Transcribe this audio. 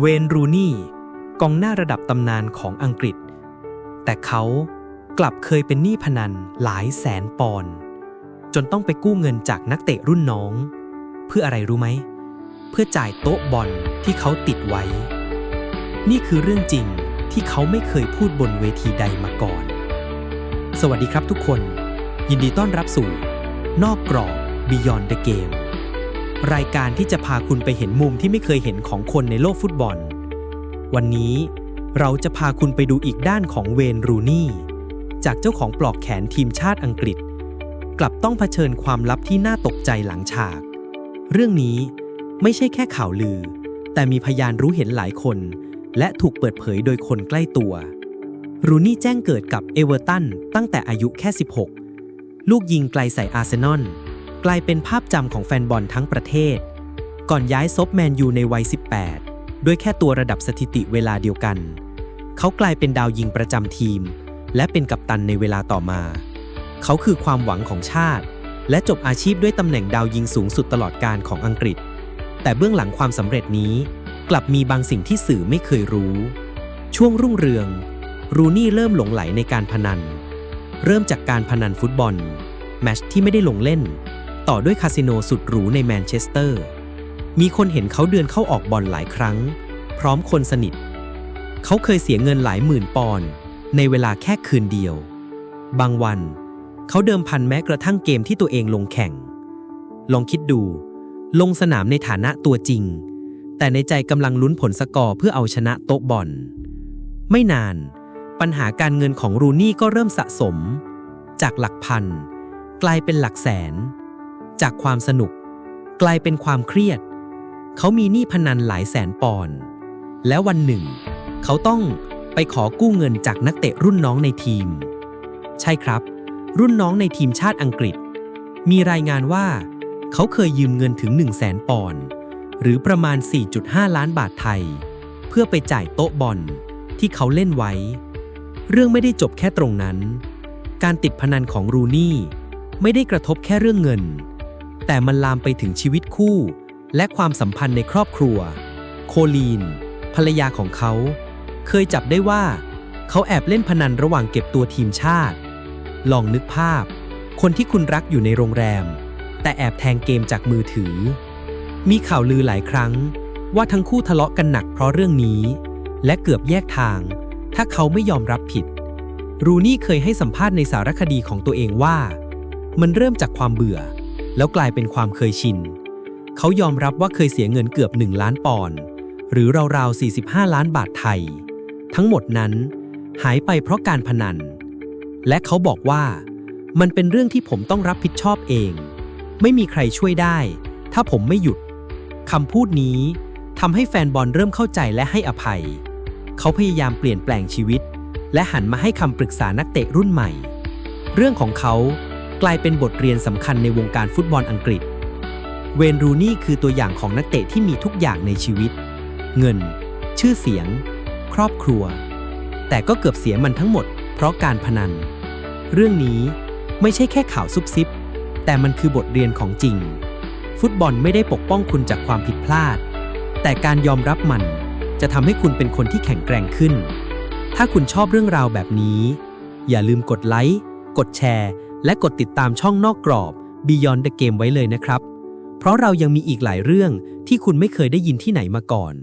เวนรูนี่กองหน้าระดับตำนานของอังกฤษ แต่เขากลับเคยเป็นหนี้พนันหลายแสนปอนด์จนต้องไปกู้เงินจากนักเตะรุ่นน้อง เพื่ออะไรรู้ไหม เพื่อจ่ายโต๊ะบอลที่เขาติดไว้ นี่คือเรื่องจริงที่เขาไม่เคยพูดบนเวทีใดมาก่อน สวัสดีครับทุกคน ยินดีต้อนรับสู่ นอกกรอบ Beyond the Game รายการที่จะพาคุณไปเห็นมุมที่ไม่เคยเห็นของคนในโลกฟุตบอล วันนี้เราจะพาคุณไปดูอีกด้านของเวนรูนี่ จากเจ้าของปลอกแขนทีมชาติอังกฤษ กลับต้องเผชิญความลับที่น่าตกใจหลังฉาก เรื่องนี้ไม่ใช่แค่ข่าวลือ แต่มีพยานรู้เห็นหลายคน และถูกเปิดเผยโดยคนใกล้ตัวรูนี่แจ้งเกิดกับเอเวอร์ตันตั้งแต่อายุแค่ 16 ลูกยิงไกลใส่อาร์เซนอล กลายเป็นภาพจำของแฟนบอลทั้งประเทศ ก่อนย้ายซบแมนยูในวัย 18 ด้วยแค่ตัวระดับสถิติเวลาเดียวกัน เขากลายเป็นดาวยิงประจำทีม และเป็นกัปตันในเวลาต่อมา เขาคือความหวังของชาติ และจบอาชีพด้วยตำแหน่งดาวยิงสูงสุดตลอดการของอังกฤษ แต่เบื้องหลังความสำเร็จนี้กลับมีบางสิ่งที่สื่อไม่เคยรู้ ช่วงรุ่งเรือง รูนี่เริ่มหลงไหลในการพนัน เริ่มจากการพนันฟุตบอล แมชที่ไม่ได้ลงเล่น ต่อด้วยคาสิโนสุดหรูในแมนเชสเตอร์ มีคนเห็นเขาเดินเข้าออกบอลหลายครั้ง พร้อมคนสนิท เขาเคยเสียเงินหลายหมื่นปอนด์ในเวลาแค่คืนเดียว บางวัน เขาเดิมพันแม้กระทั่งเกมที่ตัวเองลงแข่ง ลองคิดดู ลงสนามในฐานะตัวจริง แต่ในใจกำลังลุ้นผลสกอร์เพื่อเอาชนะโต๊ะบอล ไม่นาน ปัญหาการเงินของรูนี่ก็เริ่มสะสม จากหลักพัน กลายเป็นหลักแสน จากความสนุก กลายเป็นความเครียด เขามีหนี้พนันหลายแสนปอนด์แล้ววันหนึ่ง เขาต้องไปขอกู้เงินจากนักเตะรุ่นน้องในทีม ใช่ครับ รุ่นน้องในทีมชาติอังกฤษ มีรายงานว่า เขาเคยยืมเงินถึง 1 0 0 0 0แสนปอนด์หรือประมาณ 4.5 ล้านบาทไทย เพื่อไปจ่ายโต๊ะบอลที่เขาเล่นไว้ เรื่องไม่ได้จบแค่ตรงนั้น การติดพนันของรูนี่ไม่ได้กระทบแค่เรื่องเงิน แต่มันลามไปถึงชีวิตคู่ และความสัมพันธ์ในครอบครัว โคลีน ภรรยาของเขา เคยจับได้ว่าเขาแอบเล่นพนันระหว่างเก็บตัวทีมชาติ ลองนึกภาพ คนที่คุณรักอยู่ในโรงแรม แต่แอบแทงเกมจากมือถือ มีข่าวลือหลายครั้ง ว่าทั้งคู่ทะเลาะกันหนักเพราะเรื่องนี้ และเกือบแยกทาง ถ้าเขาไม่ยอมรับผิด รูนี่เคยให้สัมภาษณ์ในสารคดีของตัวเองว่า มันเริ่มจากความเบื่อ แล้วกลายเป็นความเคยชิน เขายอมรับว่าเคยเสียเงินเกือบ 1 ล้านปอนด์หรือราวๆ 45 ล้านบาทไทย ทั้งหมดนั้นหายไปเพราะการพนัน และเขาบอกว่ามันเป็นเรื่องที่ผมต้องรับผิดชอบเอง ไม่มีใครช่วยได้ ถ้าผมไม่หยุดคำพูดนี้ทำให้แฟนบอลเริ่มเข้าใจและให้อภัย เขาพยายามเปลี่ยนแปลงชีวิต และหันมาให้คำปรึกษานักเตะรุ่นใหม่ เรื่องของเขา กลายเป็นบทเรียนสำคัญในวงการฟุตบอลอังกฤษ เวนรูนี่คือตัวอย่างของนักเตะที่มีทุกอย่างในชีวิต เงิน ชื่อเสียง ครอบครัว แต่ก็เกือบเสียมันทั้งหมด เพราะการพนัน เรื่องนี้ไม่ใช่แค่ข่าวซุบซิบ แต่มันคือบทเรียนของจริง ฟุตบอลไม่ได้ปกป้องคุณจากความผิดพลาด แต่การยอมรับมันจะทำให้คุณเป็นคนที่แข็งแกร่งขึ้น ถ้าคุณชอบเรื่องราวแบบนี้ อย่าลืมกดไลค์ กดแชร์ และกดติดตามช่องนอกกรอบ Beyond the Game ไว้เลยนะครับ เพราะเรายังมีอีกหลายเรื่องที่คุณไม่เคยได้ยินที่ไหนมาก่อน